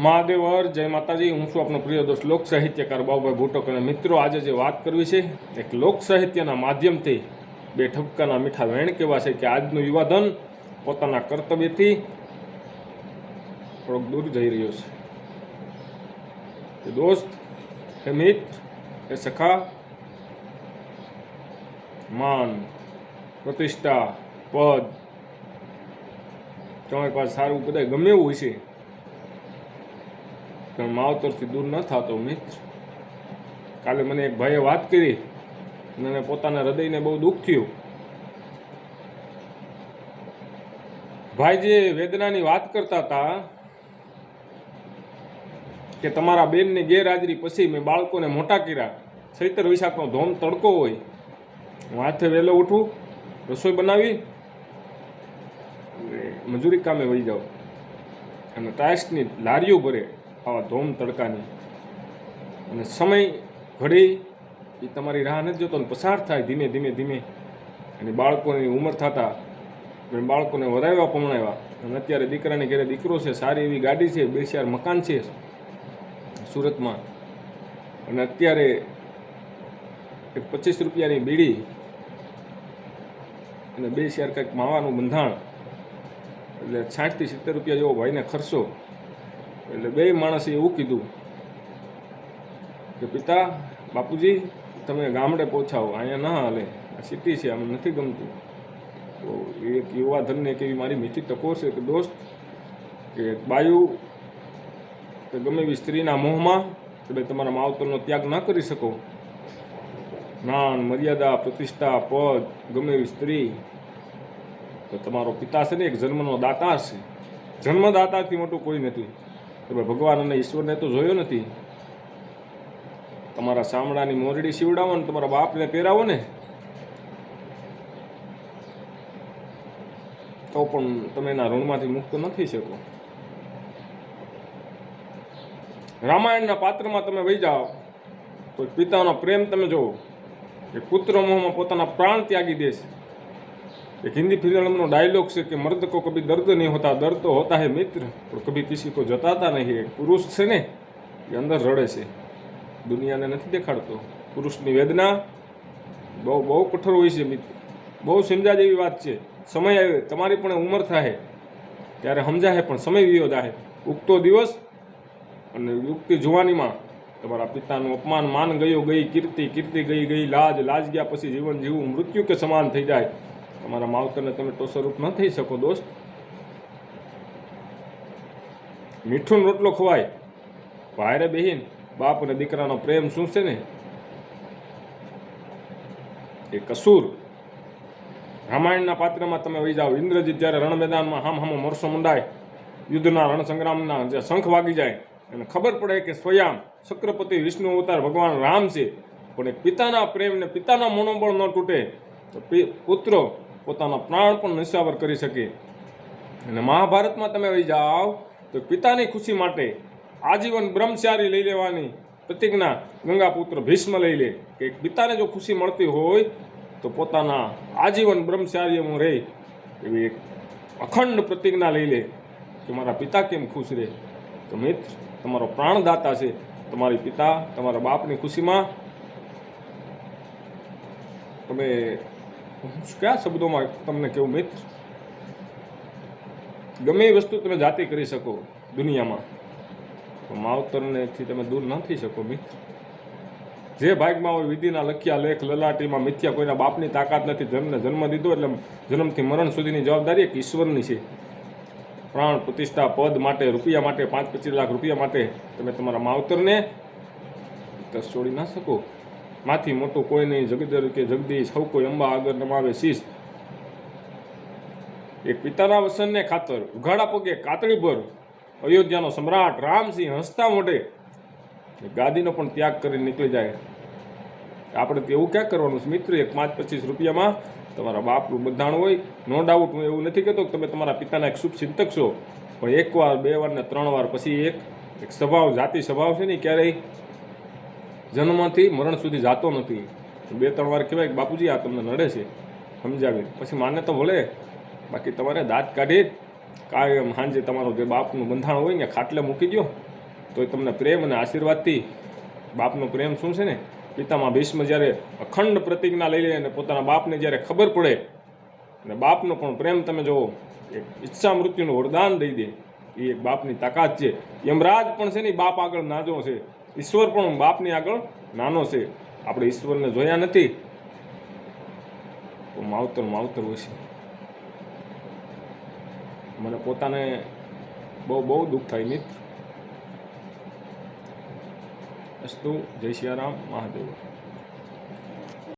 મહાદેવ હર, જય માતાજી. હું છું આપનો પ્રિય દોસ્ત લોક સાહિત્યકાર બાબુભાઈ ભૂટક અને મિત્રો, આજે જે વાત કરવી છે, એક લોક સાહિત્યના માધ્યમથી બે ઠપકાના મીઠા વેણ કેવા છે કે આજનું યુવાધન પોતાના કર્તવ્યથી થોડોક દૂર જઈ રહ્યો છે. એ દોસ્ત, હે મિત્ર હે સખા, માન, પ્રતિષ્ઠા, પદ, તમારી પાસે સારું બધા ગમે એવું હોય છે. પણ માવતરથી દૂર ન થતો મિત્ર. કાલે મને એક ભાઈએ વાત કરી અને પોતાના હૃદયને બહુ દુઃખ થયું. ભાઈ જે વેદનાની વાત કરતા હતા કે તમારા બેનની ગેરહાજરી પછી મેં બાળકોને મોટા કર્યા. ચૈતર વિશાખનો ધોમ તડકો હોય. હું હાથે વહેલો ઉઠું, રસોઈ બનાવી મજૂરી કામે વહી જાઉં. અને ટાયર્સની લારીઓ ભરે. આવા ધોમ તડકાની. અને સમય ઘડી એ તમારી રાહ નથી જોતો પસાર થાય ધીમે ધીમે ધીમે. અને બાળકોની ઉંમર થતા અને બાળકોને વરાવ્યા, પમણાવ્યા. અને અત્યારે દીકરાને ઘરે દીકરો છે, સારી એવી ગાડી છે, બે, ચાર મકાન છે સુરતમાં. અને અત્યારે એક પચીસ રૂપિયાની બીડી અને બે શેર કંઈક માવાનું બંધાણ. એટલે સાઠથી સિત્તેર રૂપિયા જેવો ભાઈને ખર્ચો. એટલે બે માણસે એવું કીધું કે, પિતા, બાપુજી, તમે ગામડે પહોંચાવો, અહીંયા ના હાલે. આ સિટી છે, આમ નથી ગમતું. તો એક યુવા ધનને એક એવી મારી મીઠી ટકો છે કે, દોસ્ત, કે બાયુ, કે ગમે એવી સ્ત્રીના મોહમાં તમે તમારા માવતરનો ત્યાગ ના કરી શકો. જ્ઞાન મર્યાદા, પ્રતિષ્ઠા, પદ, ગમે એવી સ્ત્રી. તો તમારો પિતા છે ને, એક જન્મનો દાતા છે. જન્મદાતાથી મોટું કોઈ નથી. તમે ભગવાન અને ઈશ્વરને તો જોયો નથી. તમારા સામડાની મોરડી સીવડાવો ને, તમારા બાપને પહેરાવો ને. તો પણ તમે એના ઋણમાંથી મુક્ત નથી શકો. રામાયણના પાત્રમાં તમે વહી જાઓ, તો પિતાનો પ્રેમ તમે જુઓ. એ પુત્ર મોહમાં પોતાના પ્રાણ ત્યાગી દે છે એક હિન્દી ફિલ્મનો ડાયલોગ છે કે મર્દ કો કભી દર્દ નહીં હોતા, દર્દ તો હોતા હે મિત્ર, પણ કભી કિસી કો જતાતા નહીં પુરુષ છે ને, એ અંદર રડે છે. દુનિયાને નથી દેખાડતો. પુરુષની વેદના બહુ બહુ કઠોર હોય છે મિત્ર. બહુ સમજા જેવી વાત છે. સમય આવે, તમારી પણ ઉંમર થાય ત્યારે સમજાહે પણ સમય વિયોદ આવે ઉગતો દિવસ અને યુક્તિ જુવાનીમાં તમારા પિતાનું અપમાન માન ગયો ગઈ, કીર્તિ કીર્તિ ગઈ ગઈ, લાજ લાજ ગયા પછી જીવન જીવવું મૃત્યુ કે સમાન થઈ જાય. તમારા માવતરને તમે તો સ્વરૂપ ન થઈ શકો, દોસ્ત. મીઠું રોટલો ખવાય. ભાઈરે બહેન, બાપ અને દીકરાનો પ્રેમ શું છે ને? એ કસૂર. રામાયણના પાત્રમાં તમે વહી જાઓ. ઇન્દ્રજીત જ્યારે રણ મેદાનમાં હામ હામો મરસો મંડાય, યુદ્ધના રણ સંગ્રામના જે શંખ વાગી જાય અને ખબર પડે કે સ્વયં શક્રપતિ, વિષ્ણુ અવતાર, ભગવાન રામ છે. પણ પિતાના પ્રેમને પિતાના મનોબળ ન તૂટે. તો પુત્રો પોતાના પ્રાણ પણ નિશાવર કરી શકે. અને મહાભારતમાં તમે વહી જાઓ તો પિતાની ખુશી માટે આજીવન બ્રહ્મચારી લઈ લેવાની પ્રતિજ્ઞા ગંગાપુત્ર ભીષ્મ લઈ લે કે પિતાને જો ખુશી મળતી હોય તો પોતાના આજીવન બ્રહ્મચાર્યમાં રહે એવી એક અખંડ પ્રતિજ્ઞા લઈ લે કે મારા પિતા કેમ ખુશ રહે. તો મિત્ર, તમારો પ્રાણદાતા છે. તમારી પિતા તમારા બાપની ખુશીમાં તમે કયા શબ્દોમાં તમને કેવું, મિત્ર? ગમે એ વસ્તુ તમે જાતે કરી શકો દુનિયામાં. તો માવતરનેથી તમે દૂર ન થઈ શકો, મિત્ર. જે ભાગમાં હોય વિધિના લખ્યા, લેખ, લલાટીમાં મિથ્યા કોઈના બાપની તાકાત નથી, જન્મને જન્મ દીધો એટલે જન્મથી મરણ સુધીની જવાબદારી એક ઈશ્વરની છે. પ્રાણ પ્રતિષ્ઠા પદ માટે, રૂપિયા માટે, પાંચ પચીસ લાખ રૂપિયા માટે તમે તમારા માવતરને તસ છોડી ના શકો. માથી મોટું કોઈ નહીં, જગદર કે જગદીશ સૌ કોઈ અંબા આગળ નમાવે શીશ. એક પિતાના વસનને ખાતર, ઉઘાડા પગે કાતળી ભર, અયોધ્યાનો સમ્રાટ રામસિંહ હસતા મોઢે ગાદીનો પણ ત્યાગ કરીને નીકળી જાય. આપણે તો એવું ક્યાં કરવાનું? છે મિત્ર, એક પાંચ પચીસ રૂપિયામાં તમારા બાપનું બંધાણ હોય. નો ડાઉટ હું એવું નથી કહેતો કે તમે તમારા પિતાના એક શુભ ચિંતક છો. પણ એક વાર બે વાર ને ત્રણ વાર પછી એક એક સ્વભાવ, જાતિ સ્વભાવ છે ને ક્યારેય જન્મથી મરણ સુધી જાતો નથી. બે ત્રણ વાર કહેવાય કે, બાપુજી, આ તમને નડે છે. સમજાવી. પછી માને તો ભલે, બાકી તમારે દાંત કાઢી કાયમ સાંજે તમારો જે બાપનું બંધાણ હોય ને, ખાટલે મૂકી દો તો તમને પ્રેમ અને આશીર્વાદથી બાપનો પ્રેમ શું છે ને? પિતામાં ભીષ્મ જ્યારે અખંડ પ્રતિજ્ઞા લઈ લે અને પોતાના બાપને જ્યારે ખબર પડે, અને બાપનો પણ પ્રેમ તમે જુઓ, એક ઈચ્છા મૃત્યુનું વરદાન દઈ દે. એ એક બાપની તાકાત છે. યમરાજ પણ છે ને બાપ આગળ નાજો છે. ઈશ્વર પણ બાપની આગળ નાનો છે. આપણે ઈશ્વરને જોયા નથી. તો માવતર માવતર હોય છે. મને પોતાને બહુ બહુ દુઃખ થાય મિત્ર અસ્તુ જય સિયારામ મહાદેવ.